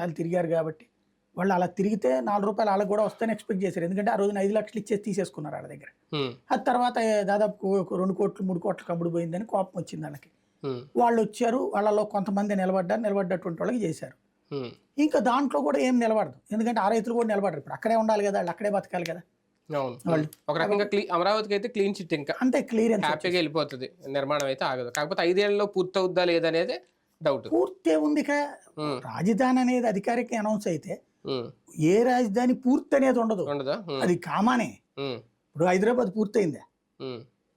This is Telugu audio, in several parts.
వాళ్ళు తిరిగారు కాబట్టి వాళ్ళు అలా తిరిగితే నాలుగు రూపాయలు వాళ్ళకి కూడా వస్తాయని ఎక్స్పెక్ట్ చేశారు. ఎందుకంటే ఆ రోజున ఐదు లక్షలు ఇచ్చేసి తీసేసుకున్నారు వాళ్ళ దగ్గర. ఆ తర్వాత దాదాపు రెండు కోట్లు మూడు కోట్లు కమ్ముడు పోయిందని కోపం వచ్చింది వాళ్ళకి. వాళ్ళు వచ్చారు వాళ్ళలో కొంతమంది నిలబడ్డారు నిలబడ్డటువంటి వాళ్ళకి చేశారు. ఇంకా దాంట్లో కూడా ఏం నిలబడదు. ఎందుకంటే ఆ రైతులు కూడా నిలబడరు. ఇప్పుడు అక్కడే ఉండాలి కదా వాళ్ళు అక్కడే బతకాలి కదా. ఒక రకంగా అమరావతికి అయితే క్లీన్ చిట్ ఇంకా. అంతే క్లియరెన్స్ హ్యాపీగా వెళ్ళిపోతుంది. నిర్మాణం అయితే ఆగదు. కాకపోతే ఐదేళ్ళలో పూర్తి అవుద్దా లేదనేది డౌట్. పూర్తి ఉంది రాజధాని అనేది అధికారిక అనౌన్స్ అయితే ఏ రాజధాని పూర్తి అనేది ఉండదు. అది కామానే. ఇప్పుడు హైదరాబాద్ పూర్తయిందా.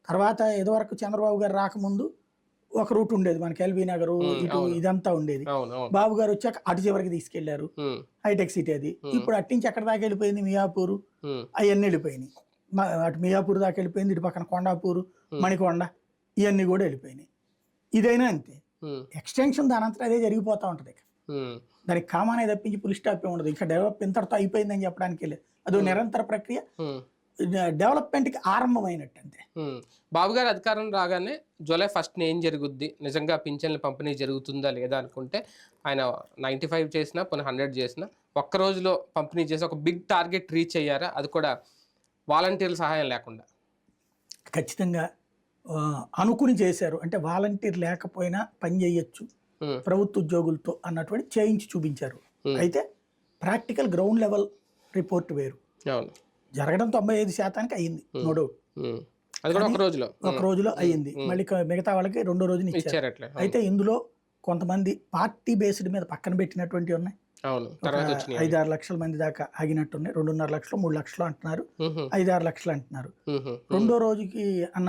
తర్వాత ఇదివరకు చంద్రబాబు గారు రాకముందు ఒక రూట్ ఉండేది మనకి ఎల్బీ నగర్ ఇటు ఇదంతా ఉండేది. బాబు గారు వచ్చాక అటు చివరికి తీసుకెళ్ళారు. హైటెక్ సిటీ అది. ఇప్పుడు అట్టించి ఎక్కడ దాకా వెళ్ళిపోయింది? మియాపూర్. అవన్నీ వెళ్ళిపోయినాయి. అటు మియాపూర్ దాకా వెళ్ళిపోయింది. ఇటు పక్కన కొండాపూర్ మణికొండ ఇవన్నీ కూడా వెళ్ళిపోయినాయి. ఇదైనా అంతే. ఎక్స్టెన్షన్ దాని అంతా అదే జరిగిపోతా ఉంటుంది ఇక. దానికి కామానే తప్పించి పులి స్టాప్ ఉండదు. ఇంకా డెవలప్ ఇంతటితో అయిపోయిందని చెప్పడానికి లేదు. అది నిరంతర ప్రక్రియ. డెవలప్మెంట్కి ఆరంభమైనట్టు అంతే. బాబు గారు అధికారం రాగానే జూలై ఫస్ట్ ఏం జరుగుద్ది? నిజంగా పింఛన్ల పంపిణీ జరుగుతుందా లేదా అనుకుంటే ఆయన నైంటీ ఫైవ్ చేసినా పోనీ హండ్రెడ్ చేసినా ఒక్క రోజులో పంపిణీ చేసి ఒక బిగ్ టార్గెట్ రీచ్ అయ్యారా? అది కూడా వాలంటీర్ల సహాయం లేకుండా. ఖచ్చితంగా అనుకుని చేశారు. అంటే వాలంటీర్ లేకపోయినా పని చేయొచ్చు. ప్రభుత్వ ఉద్యోగులతో అన్నటువంటి చేయించి చూపించారు. అయితే ప్రాక్టికల్ గ్రౌండ్ లెవెల్ రిపోర్ట్ వేరు. జరగడం తొంభై ఐదు శాతానికి అయ్యింది నో డౌట్. ఒక రోజులో. ఒక రోజులో అయ్యింది మళ్ళీ మిగతా వాళ్ళకి రెండో రోజున ఇచ్చారు. అయితే ఇందులో కొంతమంది పార్టీ బేస్డ్ మీద పక్కన పెట్టినటువంటి ఉన్నాయి. ఐదు ఆరు లక్షల మంది దాకా ఆగినట్టున్నాయి. రెండున్నర లక్షలు మూడు లక్షలు అంటున్నారు. ఐదు ఆరు లక్షలు అంటున్నారు. రెండో రోజుకి అన్నారు